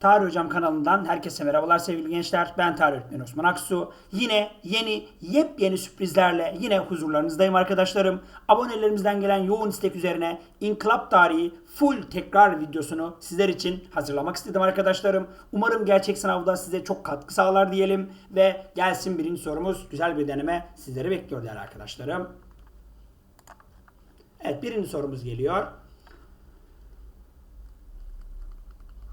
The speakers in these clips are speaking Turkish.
Tarih Hocam kanalından herkese merhabalar sevgili gençler. Ben Tarih Öğretmeni Osman Aksu. Yine yeni, yepyeni sürprizlerle yine huzurlarınızdayım arkadaşlarım. Abonelerimizden gelen yoğun istek üzerine İnkılap Tarihi full tekrar videosunu sizler için hazırlamak istedim arkadaşlarım. Umarım gerçek sınavda size çok katkı sağlar diyelim. Ve gelsin birinci sorumuz. Güzel bir deneme sizleri bekliyor değerli arkadaşlarım. Evet birinci sorumuz geliyor.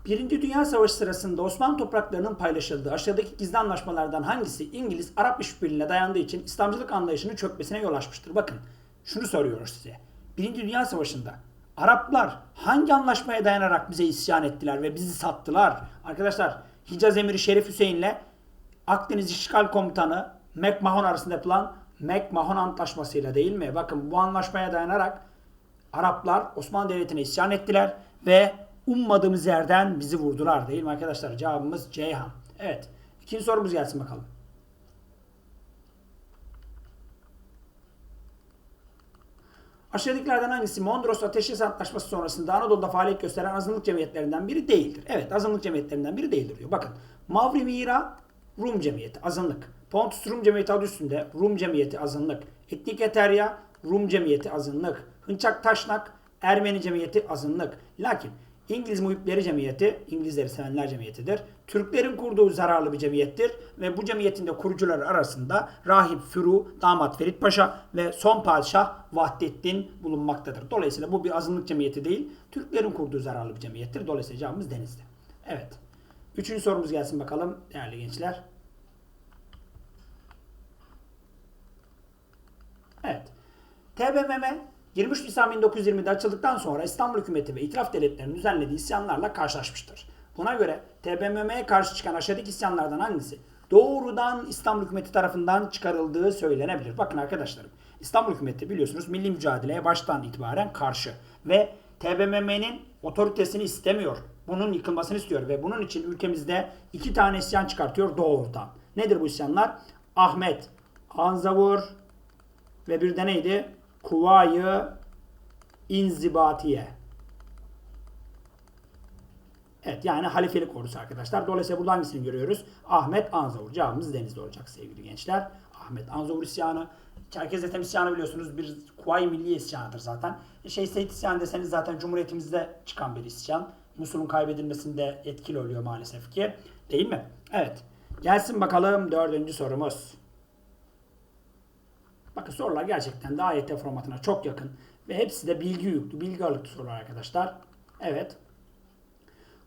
Birinci Dünya Savaşı sırasında Osmanlı topraklarının paylaşıldığı aşağıdaki gizli anlaşmalardan hangisi İngiliz-Arap işbirliğine dayandığı için İslamcılık anlayışının çökmesine yol açmıştır? Bakın şunu soruyoruz size. Birinci Dünya Savaşı'nda Araplar hangi anlaşmaya dayanarak bize isyan ettiler ve bizi sattılar? Arkadaşlar Hicaz Emiri Şerif Hüseyin'le Akdeniz İşgal Komutanı McMahon arasında yapılan McMahon Antlaşması'yla değil mi? Bakın bu anlaşmaya dayanarak Araplar Osmanlı Devleti'ne isyan ettiler ve ummadığımız yerden bizi vurdular değil mi arkadaşlar? Cevabımız Ceyhan. Evet. İkinci sorumuz gelsin bakalım. Aşağıdakilerden hangisi Mondros Ateşkes Antlaşması sonrasında Anadolu'da faaliyet gösteren azınlık cemiyetlerinden biri değildir? Evet azınlık cemiyetlerinden biri değildir diyor. Bakın Mavri Mira Rum Cemiyeti azınlık. Pontus Rum Cemiyeti adı üstünde Rum Cemiyeti azınlık. Etnik Eterya Rum Cemiyeti azınlık. Hınçak Taşnak Ermeni Cemiyeti azınlık. Lakin İngiliz Muhipleri Cemiyeti, İngilizleri sevenler cemiyetidir. Türklerin kurduğu zararlı bir cemiyettir ve bu cemiyetin de kurucuları arasında Rahip Furu, Damat Ferit Paşa ve son padişah Vahdettin bulunmaktadır. Dolayısıyla bu bir azınlık cemiyeti değil, Türklerin kurduğu zararlı bir cemiyettir. Dolayısıyla cevabımız Denizli. Evet. Üçüncü sorumuz gelsin bakalım değerli gençler. Evet. TBMM 23 Nisan 1920'de açıldıktan sonra İstanbul hükümeti ve itiraf devletlerinin düzenlediği isyanlarla karşılaşmıştır. Buna göre TBMM'ye karşı çıkan aşağıdaki isyanlardan hangisi doğrudan İstanbul hükümeti tarafından çıkarıldığı söylenebilir? Bakın arkadaşlarım İstanbul hükümeti biliyorsunuz milli mücadeleye baştan itibaren karşı ve TBMM'nin otoritesini istemiyor. Bunun yıkılmasını istiyor ve bunun için ülkemizde iki tane isyan çıkartıyor doğrudan. Nedir bu isyanlar? Ahmet, Anzavur ve bir de neydi? Kuvayı inzibatiye. Evet yani halifelik ordusu arkadaşlar. Dolayısıyla burada hangisini görüyoruz? Ahmet Anzavur. Cevabımız Denizli olacak sevgili gençler. Ahmet Anzavur isyanı. Çerkez Ethem isyanı biliyorsunuz bir Kuvayi Milliye isyanıdır zaten. E, şey Seyit isyanı deseniz zaten Cumhuriyetimizde çıkan bir isyan. Musul'un kaybedilmesinde etkili oluyor maalesef ki. Değil mi? Evet. Gelsin bakalım dördüncü sorumuz. Bakın sorular gerçekten de AYT formatına çok yakın. Ve hepsi de bilgi yüklü, bilgi ağırlıklı sorular arkadaşlar. Evet.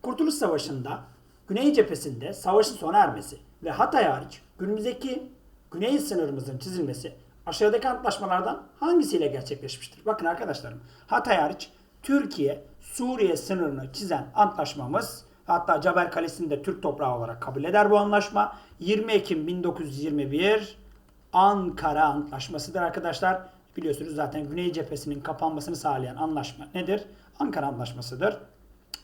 Kurtuluş Savaşı'nda Güney cephesinde savaşın sona ermesi ve Hatay hariç günümüzdeki güney sınırımızın çizilmesi aşağıdaki antlaşmalardan hangisiyle gerçekleşmiştir? Bakın arkadaşlarım Hatay hariç Türkiye Suriye sınırını çizen antlaşmamız hatta Caber Kalesi'ni de Türk toprağı olarak kabul eder bu anlaşma. 20 Ekim 1921 Ankara Antlaşması'dır arkadaşlar. Biliyorsunuz zaten Güney cephesinin kapanmasını sağlayan anlaşma nedir? Ankara Antlaşması'dır.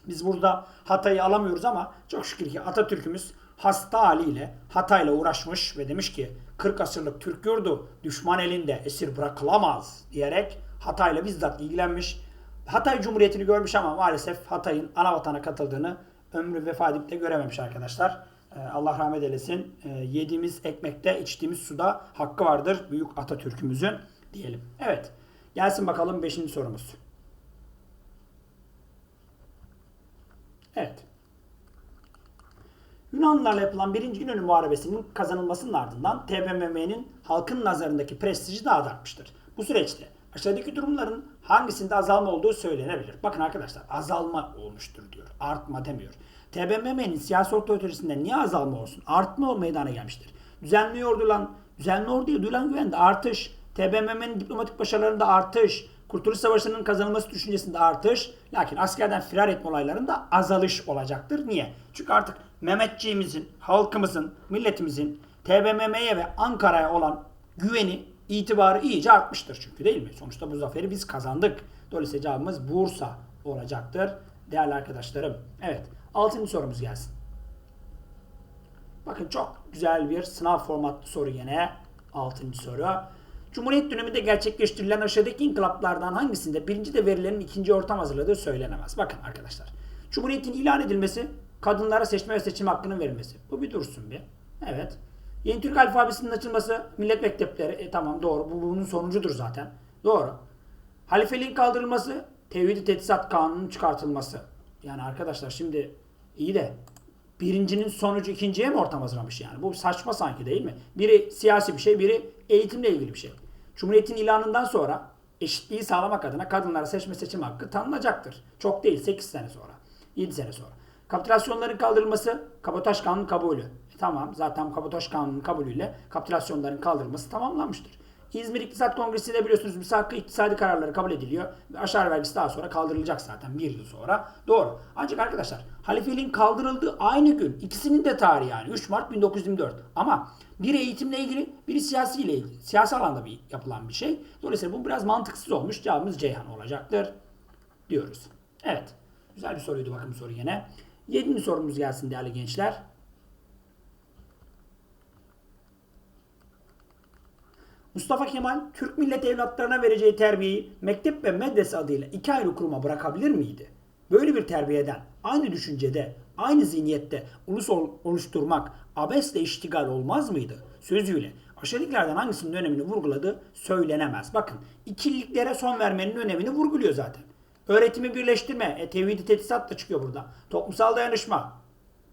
Biz burada Hatay'ı alamıyoruz ama çok şükür ki Atatürk'ümüz hasta haliyle Hatay'la uğraşmış ve demiş ki 40 asırlık Türk yurdu düşman elinde esir bırakılamaz diyerek Hatay'la bizzat ilgilenmiş. Hatay Cumhuriyeti'ni görmüş ama maalesef Hatay'ın ana vatana katıldığını ömrü vefat edip de görememiş arkadaşlar. Allah rahmet eylesin. Yediğimiz ekmekte, içtiğimiz suda hakkı vardır büyük Atatürk'ümüzün diyelim. Evet. Gelsin bakalım 5. sorumuz. Evet. Yunanlılarla yapılan 1. İnönü Muharebesi'nin kazanılmasının ardından TBMM'nin halkın nazarındaki prestiji daha da artmıştır. Bu süreçte aşağıdaki durumların hangisinde azalma olduğu söylenebilir. Bakın arkadaşlar azalma olmuştur diyor. Artma demiyor. TBMM'nin siyasi otoritesinde niye azalma olsun? Artma meydana gelmiştir. Düzenli ordulan, düzenli orduya duyulan güvende artış, TBMM'nin diplomatik başarılarında artış, Kurtuluş Savaşı'nın kazanılması düşüncesinde artış, lakin askerden firar etme olaylarında azalış olacaktır. Niye? Çünkü artık Mehmetçiğimizin, halkımızın, milletimizin TBMM'ye ve Ankara'ya olan güveni, itibarı iyice artmıştır çünkü değil mi? Sonuçta bu zaferi biz kazandık. Dolayısıyla cevabımız Bursa olacaktır değerli arkadaşlarım. Evet, altıncı sorumuz gelsin. Bakın çok güzel bir sınav formatlı soru yine. Altıncı soru. Cumhuriyet döneminde gerçekleştirilen aşağıdaki inkılaplardan hangisinde birinci de verilerin ikinci ortam hazırladığı söylenemez. Bakın arkadaşlar. Cumhuriyetin ilan edilmesi kadınlara seçme ve seçim hakkının verilmesi. Bu bir dursun bir. Evet. Yeni Türk alfabesinin açılması, millet mektepleri, e, tamam doğru. Bu bunun sonucudur zaten. Doğru. Halifeliğin kaldırılması, tevhid-i teçhizat kanunun çıkartılması. Yani arkadaşlar şimdi iyi de birincinin sonucu ikinciye mi ortam hazırlamış yani? Bu saçma sanki değil mi? Biri siyasi bir şey, biri eğitimle ilgili bir şey. Cumhuriyetin ilanından sonra eşitliği sağlamak adına kadınlara seçme seçim hakkı tanınacaktır. Çok değil 8 sene sonra, 7 sene sonra. Kapitülasyonların kaldırılması, kabotaj kanunu kabulü. Tamam zaten kabotaj kanunun kabulüyle kapitülasyonların kaldırılması tamamlanmıştır. İzmir İktisat Kongresi'nde biliyorsunuz müsakka iktisadi kararları kabul ediliyor. Aşağı vergisi daha sonra kaldırılacak zaten bir yıl sonra. Doğru. Ancak arkadaşlar halifeliğin kaldırıldığı aynı gün ikisinin de tarihi yani 3 Mart 1924. Ama biri eğitimle ilgili, biri siyasi ile ilgili. Siyasi alanda bir yapılan bir şey. Dolayısıyla bu biraz mantıksız olmuş. Cevabımız Ceyhan olacaktır diyoruz. Evet. Güzel bir soruydu bakın soru yine. Yedinci sorumuz gelsin değerli gençler. Mustafa Kemal Türk millet evlatlarına vereceği terbiyeyi mektep ve medrese adıyla iki ayrı kuruma bırakabilir miydi? Böyle bir terbiyeden aynı düşüncede, aynı zihniyette ulus oluşturmak abesle iştigal olmaz mıydı? Sözüyle aşağıdakilerden hangisinin önemini vurguladığı söylenemez. Bakın ikiliklere son vermenin önemini vurguluyor zaten. Öğretimi birleştirme, e, tevhid-i teçhizat da çıkıyor burada. Toplumsal dayanışma,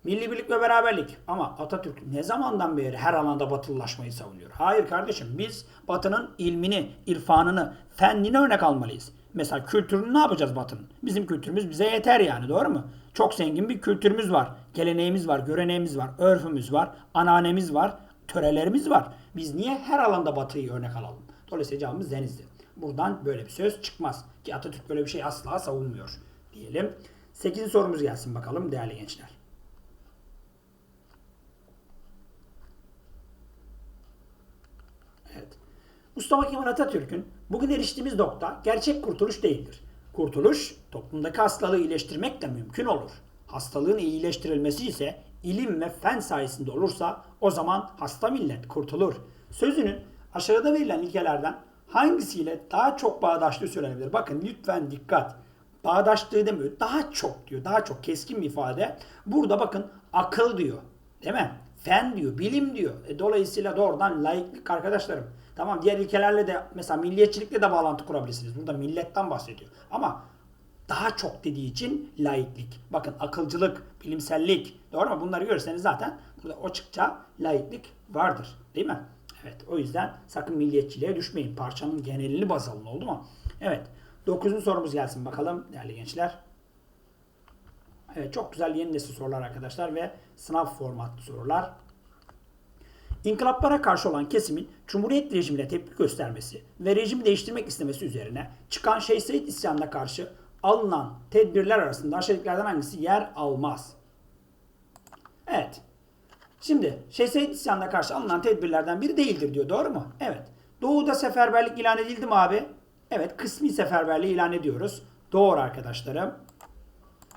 Milli birlik ve beraberlik. Ama Atatürk ne zamandan beri her alanda batılılaşmayı savunuyor? Hayır kardeşim biz batının ilmini, irfanını, fennini örnek almalıyız. Mesela kültürünü ne yapacağız batının? Bizim kültürümüz bize yeter yani doğru mu? Çok zengin bir kültürümüz var. Geleneğimiz var, göreneğimiz var, örfümüz var, ananemiz var, törelerimiz var. Biz niye her alanda batıyı örnek alalım? Dolayısıyla cevabımız denizdi. Buradan böyle bir söz çıkmaz. Ki Atatürk böyle bir şey asla savunmuyor diyelim. 8. sorumuz gelsin bakalım değerli gençler. Mustafa Kemal Atatürk'ün bugün eriştiğimiz nokta gerçek kurtuluş değildir. Kurtuluş toplumdaki hastalığı iyileştirmekle mümkün olur. Hastalığın iyileştirilmesi ise ilim ve fen sayesinde olursa o zaman hasta millet kurtulur. Sözünün aşağıda verilen ilkelerden hangisiyle daha çok bağdaşlığı söylenebilir? Bakın lütfen dikkat. Bağdaşlığı demiyor. Daha çok diyor. Daha çok keskin bir ifade. Burada bakın akıl diyor. Değil mi? Fen diyor. Bilim diyor. E, dolayısıyla doğrudan laiklik arkadaşlarım. Tamam diğer ilkelerle de mesela milliyetçilikle de bağlantı kurabilirsiniz. Burada milletten bahsediyor. Ama daha çok dediği için laiklik. Bakın akılcılık, bilimsellik. Doğru mu? Bunları görürseniz zaten burada açıkça laiklik vardır. Değil mi? Evet. O yüzden sakın milliyetçiliğe düşmeyin. Parçanın genelini baz alın. Oldu mu? Evet. Dokuzuncu sorumuz gelsin bakalım değerli gençler. Evet çok güzel yeni nesil sorular arkadaşlar ve sınav formatlı sorular. İnkılaplara karşı olan kesimin Cumhuriyet rejimine tepki göstermesi ve rejimi değiştirmek istemesi üzerine çıkan Şeyh Said isyanına karşı alınan tedbirler arasında aşağıdakilerden hangisi yer almaz? Evet. Şimdi Şeyh Said isyanına karşı alınan tedbirlerden biri değildir diyor. Doğru mu? Evet. Doğu'da seferberlik ilan edildi mi abi? Evet. Kısmi seferberliği ilan ediyoruz. Doğru arkadaşlarım.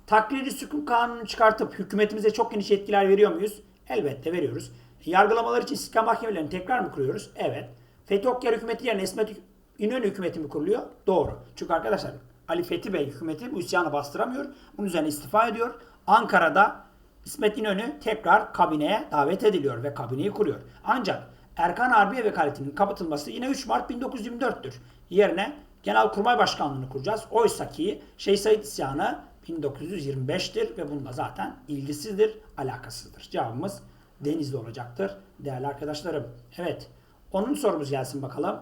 Takriri sükun kanunu çıkartıp hükümetimize çok geniş etkiler veriyor muyuz? Elbette veriyoruz. Yargılamalar için istikam mahkemelerini tekrar mı kuruyoruz? Evet. Fethi Okyar hükümeti yerine İsmet İnönü hükümeti mi kuruluyor? Doğru. Çünkü arkadaşlar Ali Fethi Bey hükümeti bu isyanı bastıramıyor. Bunun üzerine istifa ediyor. Ankara'da İsmet İnönü tekrar kabineye davet ediliyor ve kabineyi kuruyor. Ancak Erkan Harbiye vekaletinin kapatılması yine 3 Mart 1924'tür. Yerine Genelkurmay Başkanlığı'nı kuracağız. Oysa ki Şeyh Said isyanı 1925'tir ve bununla zaten ilgisizdir, alakasızdır. Cevabımız Denizli olacaktır değerli arkadaşlarım. Evet. Onun sorumuz gelsin bakalım.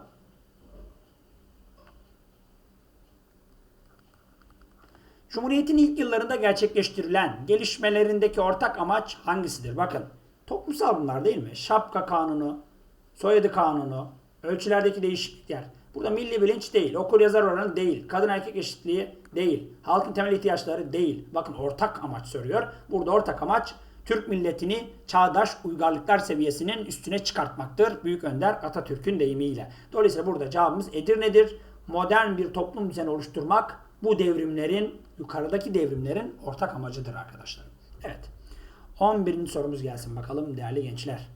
Cumhuriyetin ilk yıllarında gerçekleştirilen gelişmelerindeki ortak amaç hangisidir? Bakın toplumsal bunlar değil mi? Şapka kanunu, soyadı kanunu, ölçülerdeki değişiklikler. Burada milli bilinç değil, okur yazar oranı değil, kadın erkek eşitliği değil, halkın temel ihtiyaçları değil. Bakın ortak amaç soruyor. Burada ortak amaç Türk milletini çağdaş uygarlıklar seviyesinin üstüne çıkartmaktır. Büyük Önder Atatürk'ün deyimiyle. Dolayısıyla burada cevabımız Edirne'dir. Modern bir toplum düzeni oluşturmak bu devrimlerin, yukarıdaki devrimlerin ortak amacıdır arkadaşlar. Evet. 11. sorumuz gelsin bakalım değerli gençler.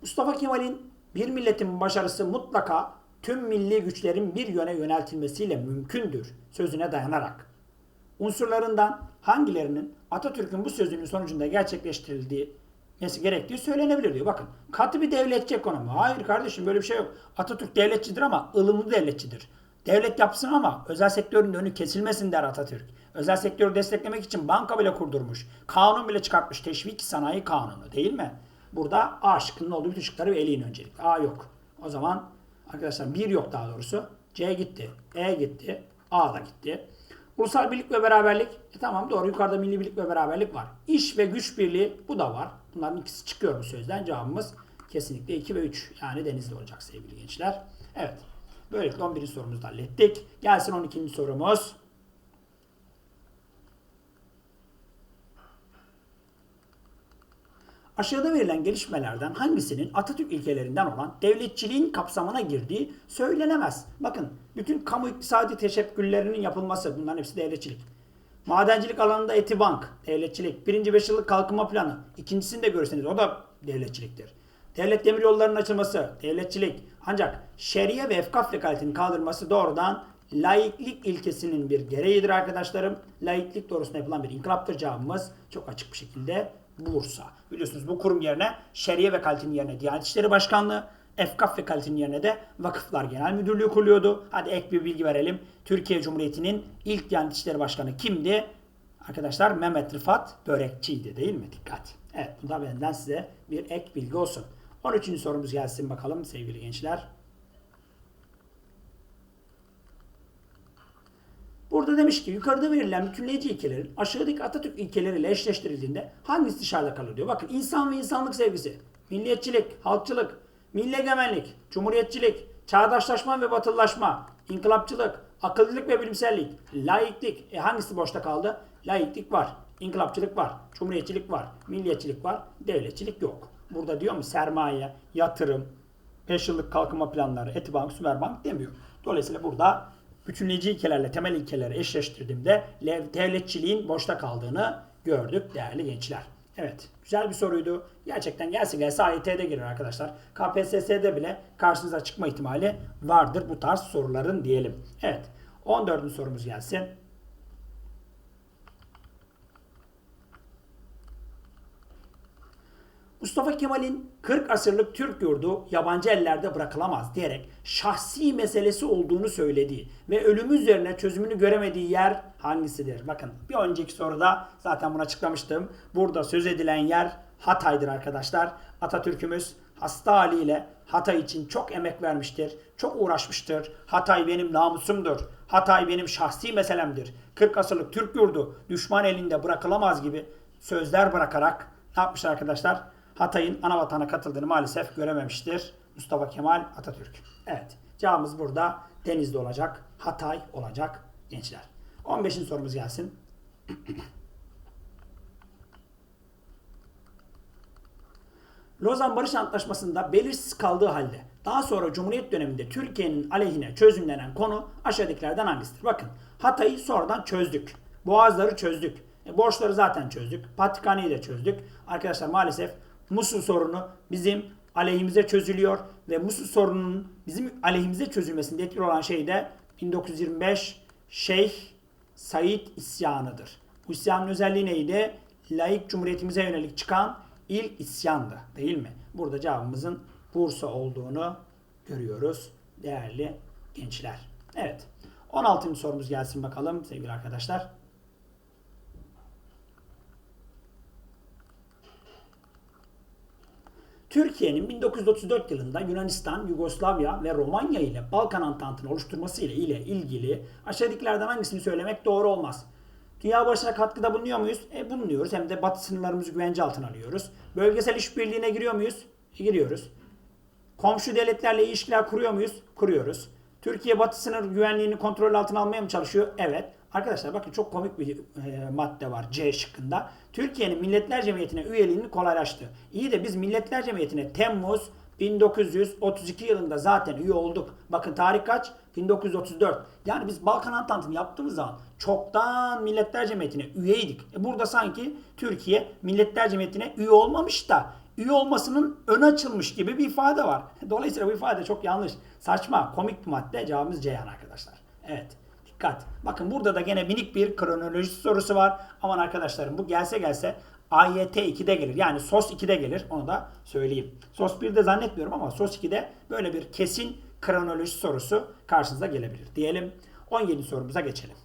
Mustafa Kemal'in bir milletin başarısı mutlaka tüm milli güçlerin bir yöne yöneltilmesiyle mümkündür sözüne dayanarak unsurlarından hangilerinin Atatürk'ün bu sözünün sonucunda gerçekleştirildiği nesi gerektiği söylenebilir diyor. Bakın katı bir devletçi ekonomi. Hayır kardeşim böyle bir şey yok. Atatürk devletçidir ama ılımlı devletçidir. Devlet yapsın ama özel sektörün önü kesilmesin der Atatürk. Özel sektörü desteklemek için banka bile kurdurmuş. Kanun bile çıkartmış. Teşvik sanayi kanunu değil mi? Burada A şıkkının olduğu bütün şıkları eleyin öncelik. A yok. O zaman arkadaşlar bir yok daha doğrusu. C gitti. E gitti. A da gitti. Ulusal birlik ve beraberlik. E tamam doğru yukarıda milli birlik ve beraberlik var. İş ve güç birliği bu da var. Bunların ikisi çıkıyor bu sözden. Cevabımız kesinlikle 2 ve 3. Yani denizli olacak sevgili gençler. Evet. Böylelikle 11. sorumuzu da hallettik. Gelsin 12. sorumuz. Aşağıda verilen gelişmelerden hangisinin Atatürk ilkelerinden olan devletçiliğin kapsamına girdiği söylenemez. Bakın bütün kamu iktisadi teşekküllerinin yapılması bunların hepsi devletçilik. Madencilik alanında Etibank, devletçilik. Birinci beş yıllık kalkınma planı. İkincisini de görürseniz o da devletçiliktir. Devlet demir yollarının açılması, devletçilik. Ancak şeriye ve efkaf vekaletinin kaldırması doğrudan laiklik ilkesinin bir gereğidir arkadaşlarım. Laiklik doğrusunda yapılan bir inkılaptır cevabımız. Çok açık bir şekilde Bursa. Biliyorsunuz bu kurum yerine şeriye vekaletinin yerine Diyanet İşleri Başkanlığı, efkaf vekaletinin yerine de Vakıflar Genel Müdürlüğü kuruluyordu. Hadi ek bir bilgi verelim. Türkiye Cumhuriyeti'nin ilk Diyanet İşleri Başkanı kimdi? Arkadaşlar Mehmet Rıfat Börekçi'ydi değil mi? Dikkat. Evet bu da benden size bir ek bilgi olsun. 13. sorumuz gelsin bakalım sevgili gençler. Burada demiş ki yukarıda verilen bütünleyici ilkelerin aşağıdaki Atatürk ilkeleriyle eşleştirildiğinde hangisi dışarıda kalır diyor. Bakın insan ve insanlık sevgisi, milliyetçilik, halkçılık, milli egemenlik, cumhuriyetçilik, çağdaşlaşma ve batılılaşma, inkılapçılık, akıllılık ve bilimsellik, laiklik. E hangisi boşta kaldı? Laiklik var, inkılapçılık var, cumhuriyetçilik var, milliyetçilik var, devletçilik yok. Burada diyor mu sermaye, yatırım, 5 yıllık kalkınma planları, Etibank, Sümerbank demiyor. Dolayısıyla burada bütünleyici ilkelerle temel ilkeleri eşleştirdiğimde devletçiliğin boşta kaldığını gördük değerli gençler. Evet güzel bir soruydu. Gerçekten gelse gelse AYT'de girer arkadaşlar. KPSS'de bile karşınıza çıkma ihtimali vardır bu tarz soruların diyelim. Evet 14. sorumuz gelsin. Mustafa Kemal'in 40 asırlık Türk yurdu yabancı ellerde bırakılamaz diyerek şahsi meselesi olduğunu söylediği ve ölümü üzerine çözümünü göremediği yer hangisidir? Bakın bir önceki soruda zaten bunu açıklamıştım. Burada söz edilen yer Hatay'dır arkadaşlar. Atatürk'ümüz hasta haliyle Hatay için çok emek vermiştir. Çok uğraşmıştır. Hatay benim namusumdur. Hatay benim şahsi meselemdir. 40 asırlık Türk yurdu düşman elinde bırakılamaz gibi sözler bırakarak ne yapmışlar arkadaşlar? Hatay'ın ana vatana katıldığını maalesef görememiştir Mustafa Kemal Atatürk. Evet cevabımız burada Denizli olacak. Hatay olacak gençler. 15. sorumuz gelsin. Lozan Barış Antlaşması'nda belirsiz kaldığı halde daha sonra Cumhuriyet döneminde Türkiye'nin aleyhine çözümlenen konu aşağıdakilerden hangisidir? Bakın Hatay'ı sonradan çözdük. Boğazları çözdük. E, borçları zaten çözdük. Patrikhaneyi de çözdük. Arkadaşlar maalesef Musul sorunu bizim aleyhimize çözülüyor ve Musul sorununun bizim aleyhimize çözülmesinde etkili olan şey de 1925 Şeyh Said isyanıdır. Bu isyanın özelliği neydi? Laik cumhuriyetimize yönelik çıkan ilk isyandı değil mi? Burada cevabımızın Bursa olduğunu görüyoruz değerli gençler. Evet 16. sorumuz gelsin bakalım sevgili arkadaşlar. Türkiye'nin 1934 yılında Yunanistan, Yugoslavya ve Romanya ile Balkan Antantı'nı oluşturması ile, ile ilgili aşağıdakilerden hangisini söylemek doğru olmaz? Dünya barışına katkıda bulunuyor muyuz? E bulunuyoruz. Hem de batı sınırlarımızı güvence altına alıyoruz. Bölgesel işbirliğine giriyor muyuz? E, giriyoruz. Komşu devletlerle ilişkiler kuruyor muyuz? Kuruyoruz. Türkiye batı sınır güvenliğini kontrol altına almaya mı çalışıyor? Evet. Arkadaşlar bakın çok komik bir e, madde var C şıkkında. Türkiye'nin Milletler Cemiyeti'ne üyeliğini kolaylaştı. İyi de biz Milletler Cemiyeti'ne Temmuz 1932 yılında zaten üye olduk. Bakın tarih kaç? 1934. Yani biz Balkan Antantı'nı yaptığımız zaman çoktan Milletler Cemiyeti'ne üyeydik. E burada sanki Türkiye Milletler Cemiyeti'ne üye olmamış da üye olmasının ön açılmış gibi bir ifade var. Dolayısıyla bu ifade çok yanlış. Saçma, komik bir madde. Cevabımız Ceyhan arkadaşlar. Evet. Dikkat. Bakın burada da gene minik bir kronoloji sorusu var. Aman arkadaşlarım bu gelse gelse AYT 2'de gelir. Yani SOS 2'de gelir. Onu da söyleyeyim. SOS 1'de zannetmiyorum ama SOS 2'de böyle bir kesin kronoloji sorusu karşınıza gelebilir. Diyelim 17 sorumuza geçelim.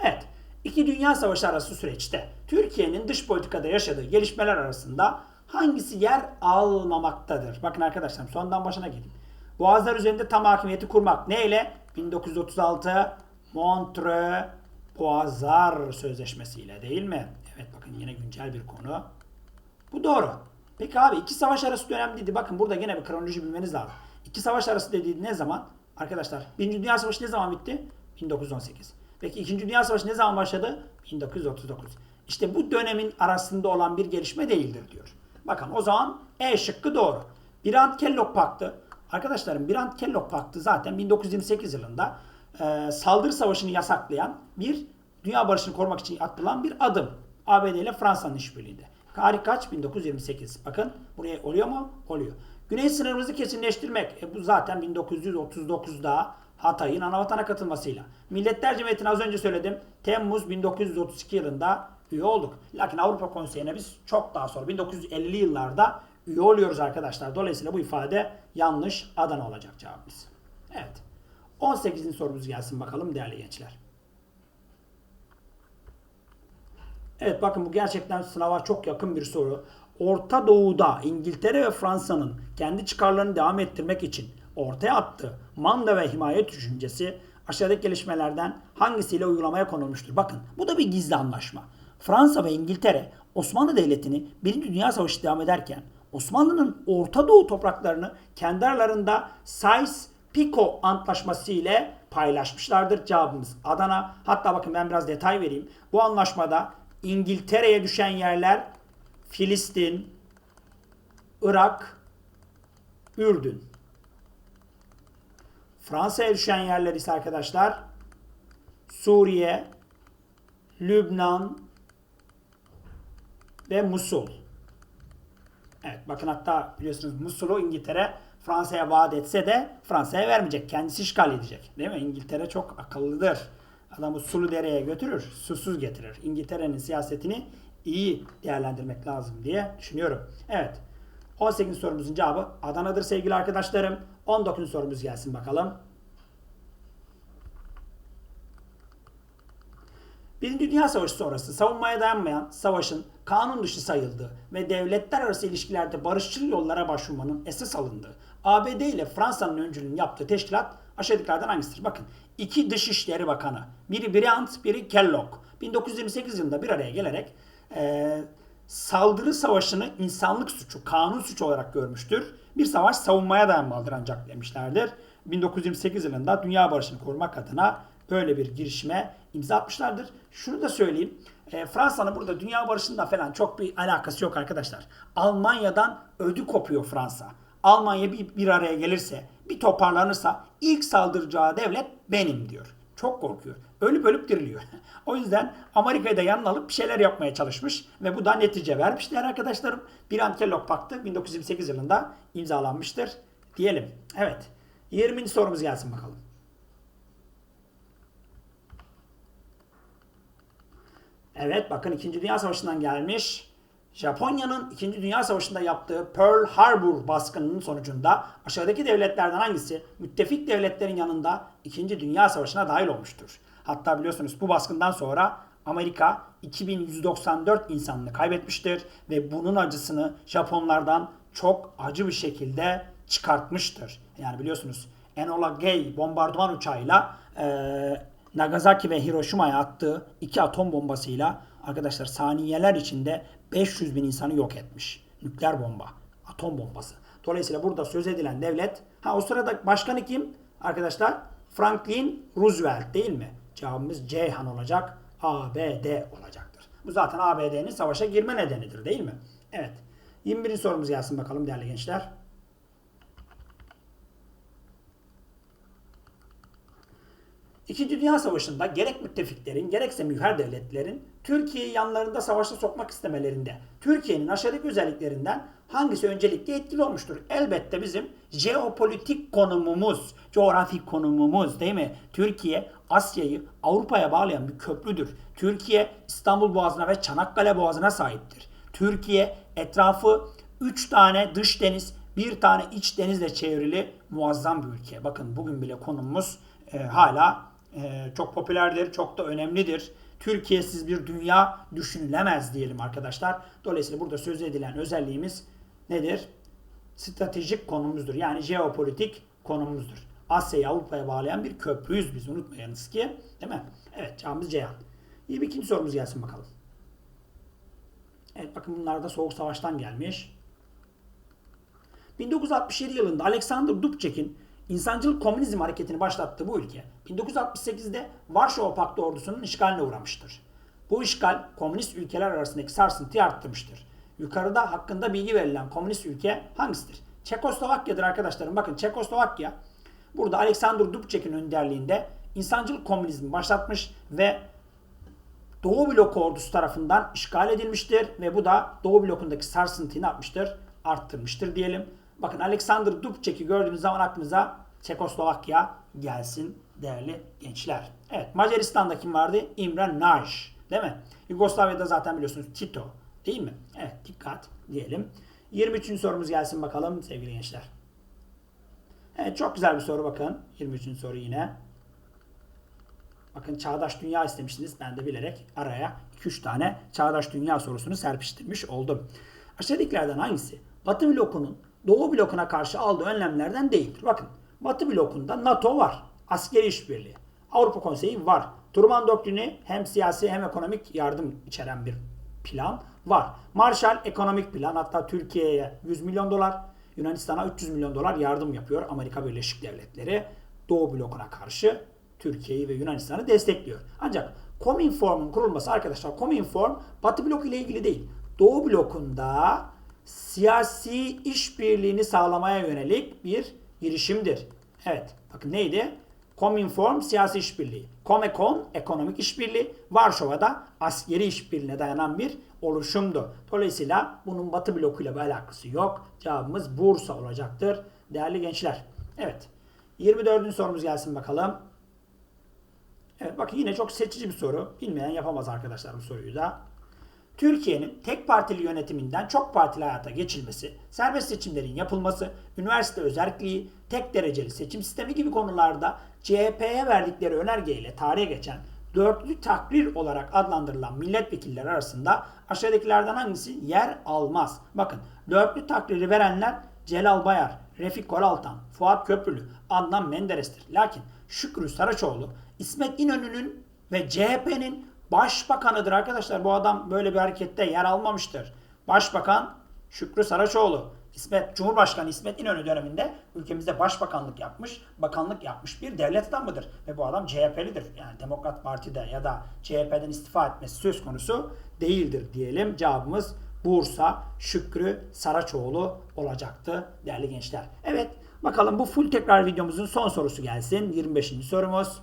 Evet. İki Dünya Savaşı arası süreçte Türkiye'nin dış politikada yaşadığı gelişmeler arasında hangisi yer almamaktadır? Bakın arkadaşlar sondan başına gelin. Boğazlar üzerinde tam hakimiyeti kurmak neyle? 1936 Montreux Boğazlar Sözleşmesi ile değil mi? Evet bakın yine güncel bir konu. Bu doğru. Peki abi iki savaş arası dönem dedi. Bakın burada yine bir kronoloji bilmeniz lazım. İki savaş arası dediği ne zaman? Arkadaşlar Birinci Dünya Savaşı ne zaman bitti? 1918. Peki İkinci Dünya Savaşı ne zaman başladı? 1939. İşte bu dönemin arasında olan bir gelişme değildir diyor. Bakın o zaman E şıkkı doğru. Birant-Kellogg Paktı. Arkadaşlarım Birant-Kellogg Paktı zaten 1928 yılında e, saldırı savaşını yasaklayan bir dünya barışını korumak için atılan bir adım. ABD ile Fransa'nın işbirliğinde. Tarih kaç? 1928. Bakın buraya oluyor mu? Oluyor. Güney sınırımızı kesinleştirmek. E bu zaten 1939'da Hatay'ın anavatana katılmasıyla. Milletler Cemiyeti'ni az önce söyledim. Temmuz 1932 yılında üye olduk. Lakin Avrupa Konseyi'ne biz çok daha sonra 1950'li yıllarda üye oluyoruz arkadaşlar. Dolayısıyla bu ifade yanlış Adana olacak cevabımız. Evet. 18. sorumuz gelsin bakalım değerli gençler. Evet bakın bu gerçekten sınava çok yakın bir soru. Orta Doğu'da İngiltere ve Fransa'nın kendi çıkarlarını devam ettirmek için ortaya attığı manda ve himaye düşüncesi aşağıdaki gelişmelerden hangisiyle uygulamaya konulmuştur? Bakın bu da bir gizli anlaşma. Fransa ve İngiltere Osmanlı Devleti'ni Birinci Dünya Savaşı devam ederken Osmanlı'nın Orta Doğu topraklarını kendi aralarında Sykes-Picot Antlaşması ile paylaşmışlardır. Cevabımız Adana. Hatta bakın ben biraz detay vereyim. Bu anlaşmada İngiltere'ye düşen yerler Filistin, Irak, Ürdün. Fransa'ya düşen yerler ise arkadaşlar Suriye, Lübnan ve Musul. Evet bakın hatta biliyorsunuz Musul'u İngiltere Fransa'ya vaat etse de Fransa'ya vermeyecek. Kendisi işgal edecek. Değil mi? İngiltere çok akıllıdır. Adamı sulu dereye götürür, susuz getirir. İngiltere'nin siyasetini iyi değerlendirmek lazım diye düşünüyorum. Evet. 18. sorumuzun cevabı Adana'dır sevgili arkadaşlarım. 19. sorumuz gelsin bakalım. Birinci Dünya Savaşı sonrası savunmaya dayanmayan savaşın kanun dışı sayıldığı ve devletler arası ilişkilerde barışçıl yollara başvurmanın esas alındığı ABD ile Fransa'nın öncülüğünü yaptığı teşkilat aşağıdakilerden hangisidir? Bakın iki Dışişleri Bakanı biri Briand biri Kellogg 1928 yılında bir araya gelerek e, saldırı savaşını insanlık suçu, kanun suçu olarak görmüştür. Bir savaş savunmaya dayanmalıdır ancak demişlerdir. 1928 yılında dünya barışını korumak adına böyle bir girişime imza atmışlardır. Şunu da söyleyeyim. E, Fransa'nın burada dünya barışında falan çok bir alakası yok arkadaşlar. Almanya'dan ödü kopuyor Fransa. Almanya bir, bir araya gelirse, bir toparlanırsa ilk saldıracağı devlet benim diyor. Çok korkuyor. Ölüp ölüp diriliyor. o yüzden Amerika'yı da yanına alıp bir şeyler yapmaya çalışmış ve bu da netice vermişler arkadaşlarım. Bir Kellogg Paktı 1928 yılında imzalanmıştır diyelim. Evet. 20. sorumuz gelsin bakalım. Evet bakın 2. Dünya Savaşı'ndan gelmiş. Japonya'nın 2. Dünya Savaşı'nda yaptığı Pearl Harbor baskınının sonucunda aşağıdaki devletlerden hangisi müttefik devletlerin yanında 2. Dünya Savaşı'na dahil olmuştur? Hatta biliyorsunuz bu baskından sonra Amerika 2194 insanını kaybetmiştir ve bunun acısını Japonlardan çok acı bir şekilde çıkartmıştır. Yani biliyorsunuz Enola Gay bombardıman uçağıyla Nagasaki ve Hiroşima'ya attığı iki atom bombasıyla arkadaşlar saniyeler içinde 500 bin insanı yok etmiş. Nükleer bomba, atom bombası. Dolayısıyla burada söz edilen devlet, ha o sırada başkanı kim? Arkadaşlar Franklin Roosevelt değil mi? Cevabımız Ceyhan olacak. ABD olacaktır. Bu zaten ABD'nin savaşa girme nedenidir değil mi? Evet. 21. sorumuz gelsin bakalım değerli gençler. İkinci Dünya Savaşı'nda gerek müttefiklerin gerekse müher devletlerin Türkiye'yi yanlarında savaşa sokmak istemelerinde Türkiye'nin aşağıdaki özelliklerinden hangisi öncelikle etkili olmuştur? Elbette bizim jeopolitik konumumuz, coğrafik konumumuz değil mi? Türkiye Asya'yı Avrupa'ya bağlayan bir köprüdür. Türkiye İstanbul Boğazı'na ve Çanakkale Boğazı'na sahiptir. Türkiye etrafı 3 tane dış deniz, bir tane iç denizle çevrili muazzam bir ülke. Bakın bugün bile konumumuz e, hala e, çok popülerdir, çok da önemlidir. Türkiye'siz bir dünya düşünülemez diyelim arkadaşlar. Dolayısıyla burada söz edilen özelliğimiz nedir? Stratejik konumuzdur. Yani jeopolitik konumuzdur. Asya'yı Avrupa'ya bağlayan bir köprüyüz biz unutmayınız ki. Değil mi? Evet cevabımız Ceyhan. İyi bir ikinci sorumuz gelsin bakalım. Evet bakın bunlar da Soğuk Savaş'tan gelmiş. 1967 yılında Alexander Dubček'in insancıl komünizm hareketini başlattığı bu ülke 1968'de Varşova Paktı ordusunun işgaline uğramıştır. Bu işgal komünist ülkeler arasındaki sarsıntıyı arttırmıştır. Yukarıda hakkında bilgi verilen komünist ülke hangisidir? Çekoslovakya'dır arkadaşlarım. Bakın Çekoslovakya burada Alexander Dubček'in önderliğinde insancıl komünizmi başlatmış ve Doğu Blok ordusu tarafından işgal edilmiştir ve bu da Doğu Blok'undaki sarsıntıyı yapmıştır? Arttırmıştır diyelim. Bakın Alexander Dubček'i gördüğünüz zaman aklınıza Çekoslovakya gelsin değerli gençler. Evet Macaristan'da kim vardı? İmre Nagy değil mi? Yugoslavya'da zaten biliyorsunuz Tito değil mi? Evet dikkat diyelim. 23. sorumuz gelsin bakalım sevgili gençler. Evet çok güzel bir soru bakın. 23. soru yine. Bakın çağdaş dünya istemiştiniz. Ben de bilerek araya 2-3 tane çağdaş dünya sorusunu serpiştirmiş oldum. Aşağıdakilerden hangisi Batı blokunun Doğu blokuna karşı aldığı önlemlerden değildir? Bakın Batı blokunda NATO var. Askeri işbirliği. Avrupa Konseyi var. Truman Doktrini hem siyasi hem ekonomik yardım içeren bir plan var. Marshall ekonomik plan hatta Türkiye'ye 100 milyon dolar, Yunanistan'a 300 milyon dolar yardım yapıyor Amerika Birleşik Devletleri. Doğu blokuna karşı Türkiye'yi ve Yunanistan'ı destekliyor. Ancak Cominform'un kurulması arkadaşlar Cominform Batı blok ile ilgili değil. Doğu blokunda siyasi işbirliğini sağlamaya yönelik bir girişimdir. Evet bakın neydi? Cominform siyasi işbirliği. Comecon ekonomik işbirliği. Varşova'da askeri işbirliğine dayanan bir oluşumdu. Dolayısıyla bunun Batı blokuyla bir alakası yok. Cevabımız Bursa olacaktır değerli gençler. Evet. 24. sorumuz gelsin bakalım. Evet bakın yine çok seçici bir soru. Bilmeyen yapamaz arkadaşlar bu soruyu da. Türkiye'nin tek partili yönetiminden çok partili hayata geçilmesi, serbest seçimlerin yapılması, üniversite özelliği, tek dereceli seçim sistemi gibi konularda CHP'ye verdikleri önergeyle tarihe geçen dörtlü takrir olarak adlandırılan milletvekilleri arasında aşağıdakilerden hangisi yer almaz? Bakın dörtlü takriri verenler Celal Bayar, Refik Koraltan, Fuat Köprülü, Adnan Menderes'tir. Lakin Şükrü Saraçoğlu, İsmet İnönü'nün ve CHP'nin başbakanıdır arkadaşlar. Bu adam böyle bir harekette yer almamıştır. Başbakan Şükrü Saraçoğlu. İsmet Cumhurbaşkanı İsmet İnönü döneminde ülkemizde başbakanlık yapmış, bakanlık yapmış bir devlet adamıdır. Ve bu adam CHP'lidir. Yani Demokrat Parti'de ya da CHP'den istifa etmesi söz konusu değildir diyelim. Cevabımız Bursa Şükrü Saraçoğlu olacaktı değerli gençler. Evet bakalım bu full tekrar videomuzun son sorusu gelsin. 25. sorumuz.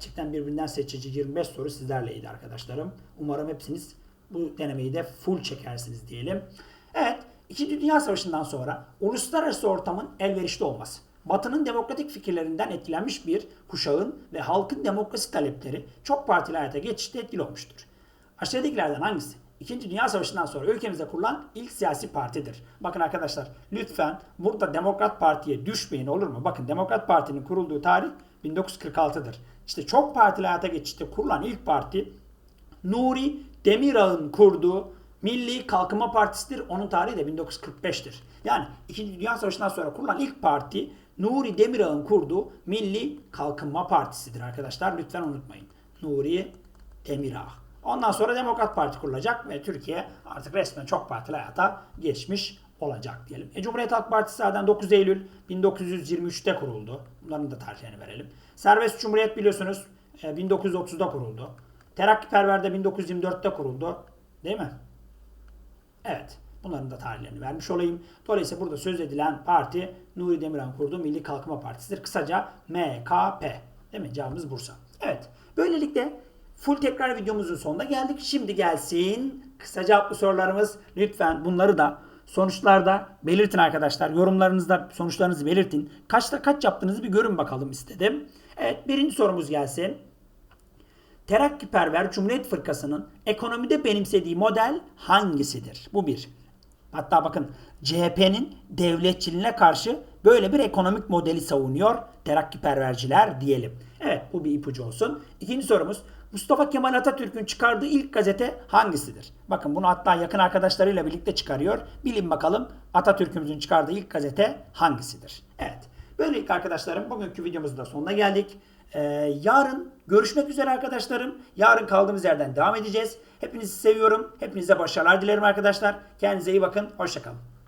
Gerçekten birbirinden seçici 25 soru sizlerleydi arkadaşlarım. Umarım hepsiniz bu denemeyi de full çekersiniz diyelim. Evet, İkinci Dünya Savaşı'ndan sonra uluslararası ortamın elverişli olması, Batı'nın demokratik fikirlerinden etkilenmiş bir kuşağın ve halkın demokrasi talepleri çok partili hayata geçişte etkili olmuştur. Aşağıdakilerden hangisi? İkinci Dünya Savaşı'ndan sonra ülkemizde kurulan ilk siyasi partidir. Bakın arkadaşlar lütfen burada Demokrat Parti'ye düşmeyin olur mu? Bakın Demokrat Parti'nin kurulduğu tarih 1946'dır. İşte çok partili hayata geçişte kurulan ilk parti Nuri Demirağ'ın kurduğu Milli Kalkınma Partisi'dir. Onun tarihi de 1945'tir. Yani 2. Dünya Savaşı'ndan sonra kurulan ilk parti Nuri Demirağ'ın kurduğu Milli Kalkınma Partisi'dir arkadaşlar. Lütfen unutmayın. Nuri Demirağ. Ondan sonra Demokrat Parti kurulacak ve Türkiye artık resmen çok partili hayata geçmiş olacak diyelim. E, Cumhuriyet Halk Partisi zaten 9 Eylül 1923'te kuruldu. Bunların da tarihlerini verelim. Serbest Cumhuriyet biliyorsunuz 1930'da e, kuruldu. Terakkiperver de 1924'te kuruldu. Değil mi? Evet. Bunların da tarihlerini vermiş olayım. Dolayısıyla burada söz edilen parti Nuri Demirhan kurduğu Milli Kalkınma Partisi'dir. Kısaca MKP. Değil mi? Cevabımız Bursa. Evet. Böylelikle full tekrar videomuzun sonuna geldik. Şimdi gelsin kısa cevaplı sorularımız. Lütfen bunları da sonuçlarda belirtin arkadaşlar. Yorumlarınızda sonuçlarınızı belirtin. Kaçta kaç yaptığınızı bir görün bakalım istedim. Evet birinci sorumuz gelsin. Terakkiperver Cumhuriyet Fırkası'nın ekonomide benimsediği model hangisidir? Bu bir. Hatta bakın CHP'nin devletçiliğine karşı böyle bir ekonomik modeli savunuyor terakkiperverciler diyelim. Evet bu bir ipucu olsun. İkinci sorumuz Mustafa Kemal Atatürk'ün çıkardığı ilk gazete hangisidir? Bakın bunu hatta yakın arkadaşlarıyla birlikte çıkarıyor. Bilin bakalım Atatürk'ümüzün çıkardığı ilk gazete hangisidir? Evet. Böylelikle arkadaşlarım bugünkü videomuzun da sonuna geldik. Ee, yarın görüşmek üzere arkadaşlarım. Yarın kaldığımız yerden devam edeceğiz. Hepinizi seviyorum. Hepinize başarılar dilerim arkadaşlar. Kendinize iyi bakın. Hoşçakalın.